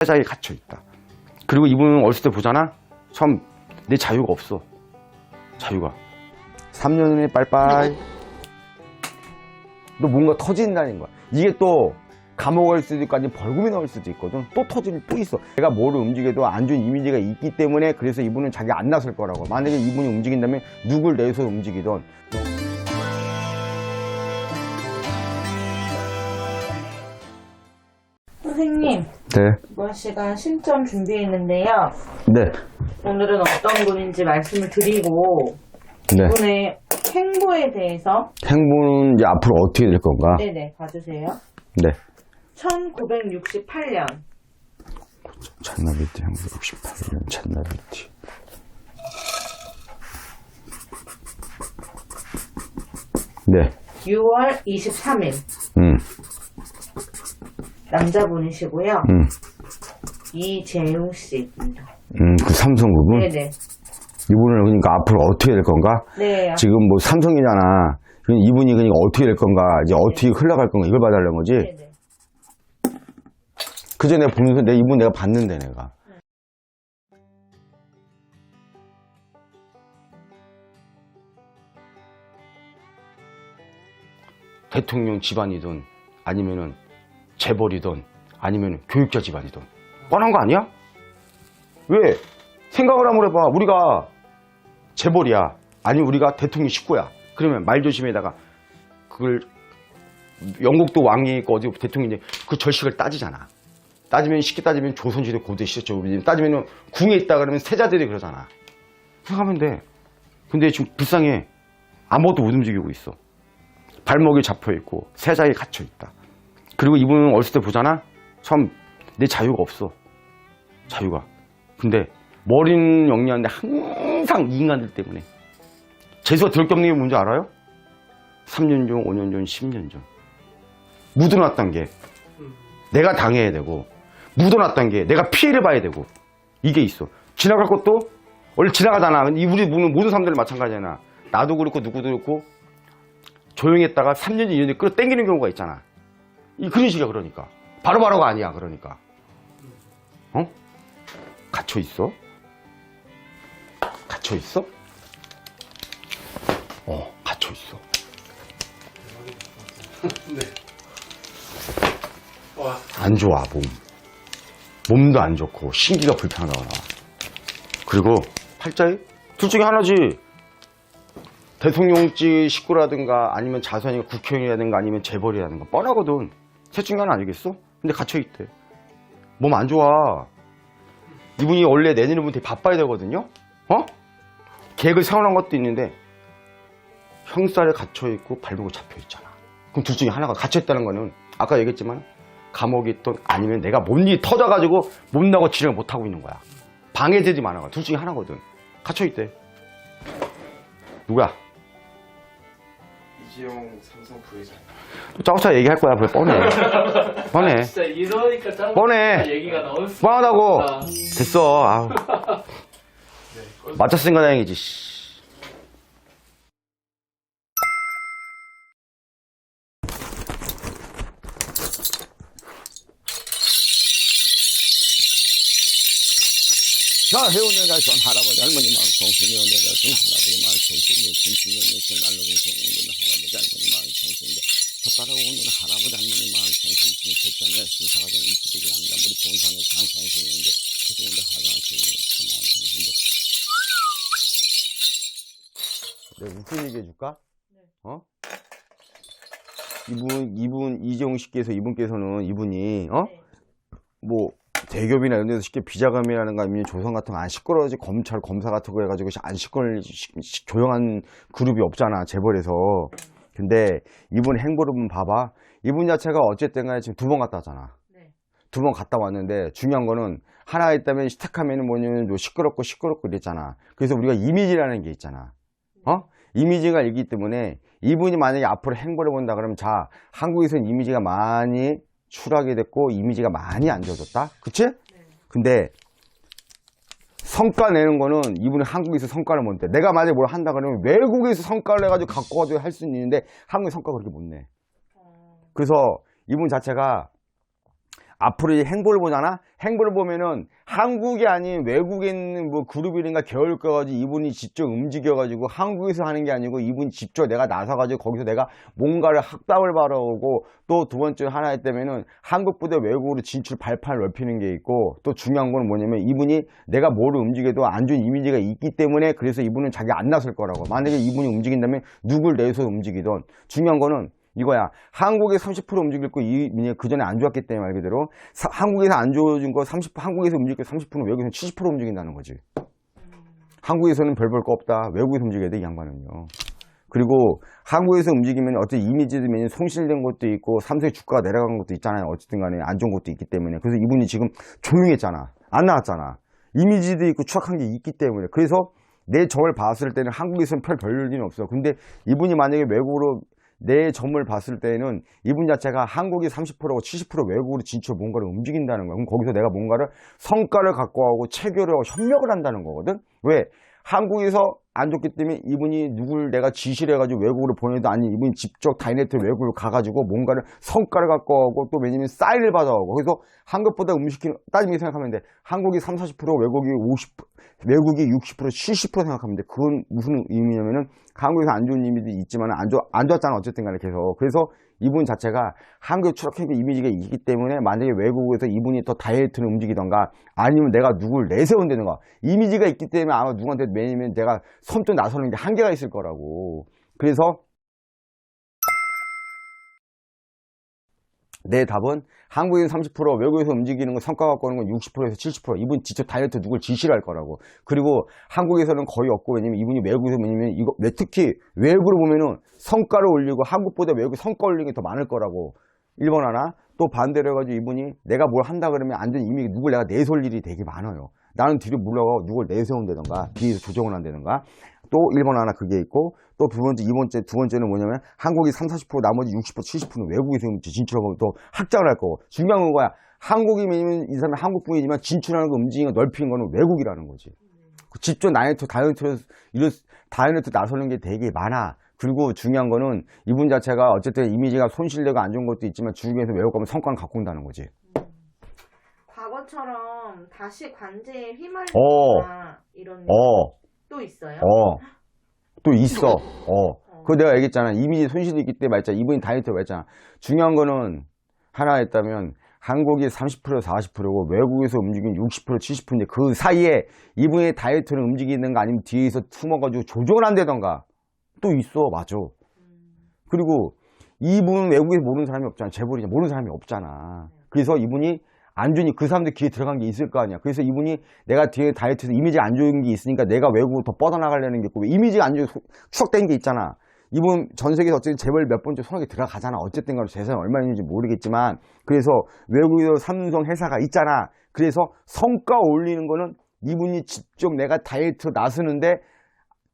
세상에 갇혀 있다. 그리고 이분은 어렸을 때 보잖아. 참 내 자유가 없어. 자유가. 3년 후에 빠이빠이. 너 뭔가 터진다는 거야. 이게 또 감옥 갈 수도 있고 아니면 벌금이 나올 수도 있거든. 또 터질 또 있어. 내가 뭐를 움직여도 안 좋은 이미지가 있기 때문에 그래서 이분은 자기 안 나설 거라고. 만약에 이분이 움직인다면 누굴 내서 움직이던 선생님, 네. 이번 시간 신점 준비했는데요. 네. 오늘은 어떤 분인지 말씀을 드리고, 네. 이분의 행보에 대해서, 행보는 이제 앞으로 어떻게 될 건가? 네네, 봐주세요. 네. 1968년, 찬나비티 행보 68년 찬나비티. 네. 6월 23일, 음. 남자분이시고요. 음. 이재용 씨입니다. 음, 그 삼성 부분? 네네. 이분은 그러니까 앞으로 어떻게 될 건가? 네, 지금 뭐 삼성이잖아. 이분이 그러니까 어떻게 될 건가? 이제 어떻게 흘러갈 건가? 이걸 봐달라는 거지? 네네. 그제 내가 보면서 내 이분 내가 봤는데 내가. 대통령 집안이든 아니면은 재벌이든 아니면 교육자 집안이든 뻔한 거 아니야? 왜? 생각을 한번 해봐. 우리가 재벌이야. 아니 우리가 대통령 식구야. 그러면 말 조심에다가 그걸 영국도 왕이 있고 어디 대통령이 그 절식을 따지잖아. 따지면 쉽게 따지면 조선시대 고대 시대죠. 따지면 궁에 있다 그러면 세자들이 그러잖아. 생각하면 돼. 근데 지금 불쌍해. 아무것도 못 움직이고 있어. 발목이 잡혀 있고 세자에 갇혀 있다. 그리고 이분은 어렸을 때 보잖아. 참 내 자유가 없어. 자유가. 근데 머리는 영리한데 항상 이 인간들 때문에 재수가 들을 게 없는 게 뭔지 알아요? 3년 전, 5년 전, 10년 전. 묻어놨던 게 내가 당해야 되고 묻어놨던 게 내가 피해를 봐야 되고 이게 있어. 지나갈 것도 원래 지나가잖아. 근데 우리 모든 사람들 마찬가지잖아. 나도 그렇고 누구도 그렇고 조용히 했다가 3년, 2년에 끌어 당기는 경우가 있잖아. 이 그런 식이야 그러니까. 바로바로가 아니야 그러니까. 어? 갇혀 있어? 갇혀 있어? 어, 갇혀 있어. 안 좋아 몸 몸도 안 좋고 신기가 불편하다거나 그리고 팔자에 둘 중에 하나지 대통령직 식구라든가 아니면 자선이가 국회의원이라든가 아니면 재벌이라든가 뻔하거든 하나 아니겠어? 근데 갇혀있대 몸 안 좋아 이분이 원래 내년에 되게 바빠야 되거든요 어? 계획을 세워놓은 것도 있는데 형살에 갇혀있고 발목을 잡혀있잖아 그럼 둘 중에 하나가 갇혀있다는 거는 아까 얘기했지만 감옥에 있던 아니면 내가 몸 일이 터져가지고 못 나고 진행을 못하고 있는 거야. 방해들이 많아가 둘 중에 하나거든. 갇혀있대. 누가? 이지용 삼성 부회장. 또 짜고짜 얘기할 거야. 그래 뻔해. 뻔해. 진짜 이러니까 짱 뻔해. 얘기가 나올 수 뻔하다고. 됐어. 아우. 맞췄으니까 다행이지. 씨. 자, 해운대가 전 할아버지 할머니 망청, 해운대가 전 할아버지 망청, 김치는 김치는 날로 공청, 오늘은 할아버지 할머니 망청, 근데 젓가락 오늘은 할아버지 할머니 망청, 김치는 대전에 순사가 된 일주일이 양담물이 본산에 장성생인데, 그동안에 하장하시는 망청, 근데. 내가 무슨 얘기 해줄까? 어? 이분, 이분, 이재용 씨께서, 이분께서는, 이분이, 어? 네. 뭐 대기업이나 이런 데서 쉽게 비자금이라는 거 아니면 조선 같은 거 안 시끄러워지 검찰 검사 같은 거 해가지고 안 시끄러 조용한 그룹이 없잖아 재벌에서. 근데 이분 행보를 보면 봐봐. 이분 자체가 어쨌든 간에 지금 두 번 갔다 왔잖아. 네. 두번 갔다 왔는데 중요한 거는 하나 있다면 시탁하면 뭐냐면 뭐 시끄럽고 시끄럽고 이랬잖아. 그래서 우리가 이미지라는 게 있잖아. 어? 이미지가 있기 때문에 이분이 만약에 앞으로 행보를 본다 그러면 자 한국에서는 이미지가 많이 추락이 됐고 이미지가 많이 안 좋아졌다 그치? 근데 성과 내는 거는 이분이 한국에서 성과를 못 내. 내가 만약에 뭘 한다 그러면 외국에서 성과를 내가지고 갖고 가지고 할수 있는데 한국의 성과가 그렇게 못 내. 그래서 이분 자체가 앞으로 이 행보를 보잖아? 행보를 보면은 한국이 아닌 외국에 있는 뭐 그룹이든가 계열 거가지고 이분이 직접 움직여 가지고 한국에서 하는 게 아니고 이분이 직접 내가 나서 가지고 거기서 내가 뭔가를 학답을 받아오고 또 두 번째 하나 했다면은 한국보다 외국으로 진출 발판을 넓히는 게 있고 또 중요한 건 뭐냐면 이분이 내가 뭐를 움직여도 안 좋은 이미지가 있기 때문에 그래서 이분은 자기 안 나설 거라고. 만약에 이분이 움직인다면 누굴 내서 움직이던 중요한 거는 이거야. 한국에 30% 움직일 거, 이, 그 전에 안 좋았기 때문에 말 그대로. 사- 한국에서 안 좋아진 거 30, 한국에서 움직일 거 30%, 외국에서는 70% 움직인다는 거지. 한국에서는 별 볼 거 없다. 외국에서 움직여야 돼, 이 양반은요. 그리고 한국에서 움직이면 어떤 이미지도 맨 손실된 것도 있고 삼성의 주가가 내려간 것도 있잖아요. 어쨌든 간에 안 좋은 것도 있기 때문에. 그래서 이분이 지금 조용했잖아. 안 나왔잖아. 이미지도 있고 추락한 게 있기 때문에. 그래서 내 점을 봤을 때는 한국에서는 별 별일은 없어. 근데 이분이 만약에 외국으로 내 점을 봤을 때는 이분 자체가 한국이 30%고 70% 외국으로 진출 뭔가를 움직인다는 거야. 그럼 거기서 내가 뭔가를 성과를 갖고 하고 체결을 하고 협력을 한다는 거거든. 왜? 한국에서 안 좋기 때문에 이분이 누굴 내가 지시를 해가지고 외국으로 보내도 아니 이분이 직접 다이네트 외국으로 가가지고 뭔가를 성과를 갖고 오고 또 왜냐면 사인을 받아오고. 그래서 한국보다 음식이 따지게 생각하면 돼. 한국이 3, 40% 외국이 50 외국이 60% 70% 생각하면 돼. 그건 무슨 의미냐면은 한국에서 안 좋은 이미지 있지만 안, 좋, 안 좋았잖아. 어쨌든 간에 계속. 그래서 이분 자체가 한국에 추락한 이미지가 있기 때문에 만약에 외국에서 이분이 더 다이어트를 움직이던가 아니면 내가 누굴 내세운다든가 이미지가 있기 때문에 아마 누구한테 매이면 내가 선뜻 나서는 게 한계가 있을 거라고. 그래서 내 답은 한국인 30% 외국에서 움직이는 거 성과 갖고 오는 건 60%에서 70% 이분 직접 다이어트 누굴 지시를 할 거라고. 그리고 한국에서는 거의 없고 왜냐면 이분이 외국에서 왜냐면 이거 왜 특히 외국으로 보면은 성과를 올리고 한국보다 외국 성과 올리는 게 더 많을 거라고. 1번 하나? 또 반대로 해가지고 이분이 내가 뭘 한다 그러면 안전 이미 누굴 내가 내세울 일이 되게 많아요. 나는 뒤로 물러가고 누굴 내세운다던가? 뒤에서 조정을 한다던가 또 1번 하나 그게 있고 또 두 번째, 이 번째, 두 번째는 뭐냐면 한국이 30, 40% 나머지 60%, 70%는 외국에서 진출하고 또 확장을 할 거고 중요한 건 거야. 한국이면 이 사람이 한국뿐이지만 진출하는 거 움직이는 거 넓히는 거는 외국이라는 거지. 그 직접 다이어트, 다이어트로, 이런 다이어트 나서는 게 되게 많아. 그리고 중요한 거는 이분 자체가 어쨌든 이미지가 손실되고 안 좋은 것도 있지만 중국에서 외국 가면 성과를 갖고 온다는 거지. 과거처럼 다시 관제에 어. 휘말리거나 이런 어, 또 있어요? 어. 또 있어. 어. 그거 내가 얘기했잖아. 이미지 손실이 있기 때문에 말했잖아. 이분이 다이어트가 했잖아. 중요한 거는 하나 했다면 한국이 30% 40%고 외국에서 움직이는 60% 70%인데 그 사이에 이분의 다이어트를 움직이는 거 아니면 뒤에서 숨어가지고 조정을 한다던가 또 있어. 맞아. 그리고 이분 외국에서 모르는 사람이 없잖아. 재벌이냐. 모르는 사람이 없잖아. 그래서 이분이 안 좋으니 그 사람들 귀에 들어간 게 있을 거 아니야. 그래서 이분이 내가 뒤에 다이어트에서 이미지 안 좋은 게 있으니까 내가 외국으로 더 뻗어나가려는 게 있고 이미지가 안 좋게 추적된 게 있잖아. 이분 전 세계에서 어쨌든 재벌 몇 번째 손에 들어가잖아. 어쨌든 간에 재산이 얼마 있는지 모르겠지만 그래서 외국에서 삼성 회사가 있잖아. 그래서 성과 올리는 거는 이분이 직접 내가 다이어트로 나서는데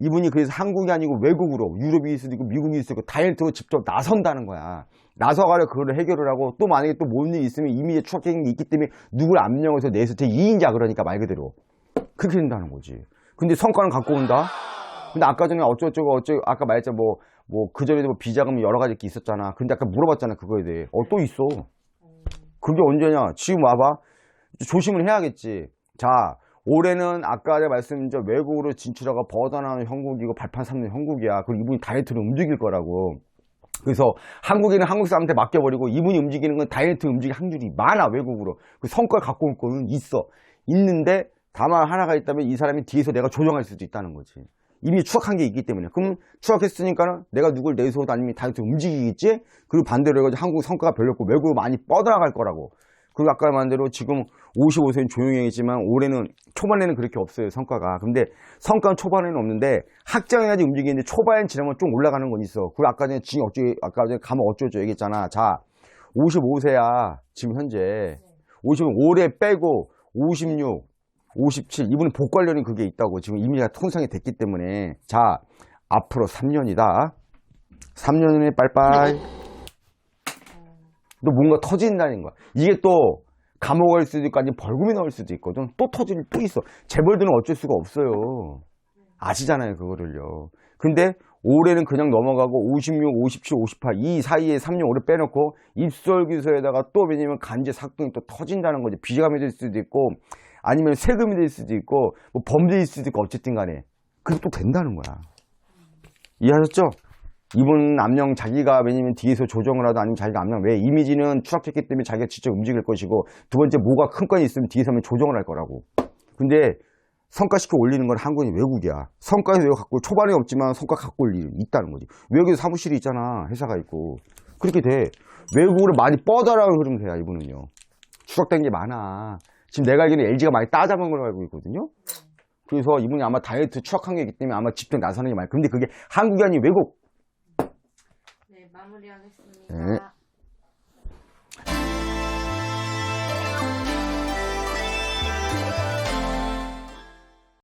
이분이 그래서 한국이 아니고 외국으로 유럽이 수도 있고 미국이 있을 있고 다이어트로 직접 나선다는 거야. 나서가려 그거를 해결을 하고 또 만약에 또 뭔 일이 있으면 이미지 추적적인 게 있기 때문에 누굴 압력해서 내서 제 2인자 그러니까 말 그대로 그렇게 된다는 거지. 근데 성과는 갖고 온다. 근데 아까 전에 어쩌고저쩌고 어쩌고 아까 말했잖아 뭐 뭐 그전에도 뭐 비자금 여러 가지 게 있었잖아. 근데 아까 물어봤잖아 그거에 대해. 어 또 있어. 그게 언제냐? 지금 와봐. 조심을 해야겠지. 자, 올해는 아까 말씀드린 저 외국으로 진출하고 벗어나는 형국이고 발판 삼는 형국이야. 그리고 이분이 다이어트를 움직일 거라고. 그래서 한국인은 한국 사람한테 맡겨버리고 이분이 움직이는 건 다이어트 움직일 확률이 많아, 외국으로. 그 성과를 갖고 올 거는 있어. 있는데 다만 하나가 있다면 이 사람이 뒤에서 내가 조정할 수도 있다는 거지. 이미 추락한 게 있기 때문에. 그럼 추락했으니까는 내가 누굴 내세워도 아니면 다이어트 움직이겠지? 그리고 반대로 해가지고 한국 성과가 별로고 외국으로 많이 뻗어나갈 거라고. 그리고 아까 말한 대로 지금 55세는 조용히 했지만 올해는 초반에는 그렇게 없어요 성과가. 근데 성과는 초반에는 없는데 확장해야지 움직이는데 초반에 지나면 좀 올라가는 건 있어. 그리고 아까 전에 지금 어쩌 아까 전에 가면 어쩌죠 얘기했잖아. 자 55세야 지금 현재. 55 올해 빼고 56 57 이분은 복 관련이 그게 있다고 지금 이미지가 통상이 됐기 때문에. 자 앞으로 3년이다. 3년에 빨빨 또 뭔가 터진다는 거야. 이게 또 감옥 갈 수도 있고 벌금이 나올 수도 있거든. 또 터질 또 있어. 재벌들은 어쩔 수가 없어요. 아시잖아요, 그거를요. 근데 올해는 그냥 넘어가고 56, 57, 58 이 사이에 3년 올해 빼놓고 입설규서에다가 또 왜냐면 간제 사건이 또 터진다는 거지 비자금이 될 수도 있고 아니면 세금이 될 수도 있고 뭐 범죄일 수도 있고 어쨌든 간에 그게 또 된다는 거야 이해하셨죠? 이분 암령 자기가 왜냐면 뒤에서 조정을 하도 아니면 자기가 암령 왜 이미지는 추락했기 때문에 자기가 직접 움직일 것이고 두 번째 뭐가 큰 건이 있으면 뒤에서 하면 조정을 할 거라고 근데 성과시켜 올리는 건 한국이 외국이야. 성과에서 외국 갖고 초반에 없지만 성과 갖고 올 일이 있다는 거지. 외국에 사무실이 있잖아. 회사가 있고. 그렇게 돼. 외국으로 많이 뻗어라고 흐름돼야 이분은요. 추락된 게 많아. 지금 내가 알기로는 LG가 많이 따잡은 걸로 알고 있거든요. 그래서 이분이 아마 다이어트 추락한 게 있기 때문에 아마 집중 나서는 게 많아요. 근데 그게 한국이 아닌 외국. 네, 마무리하겠습니다. 네.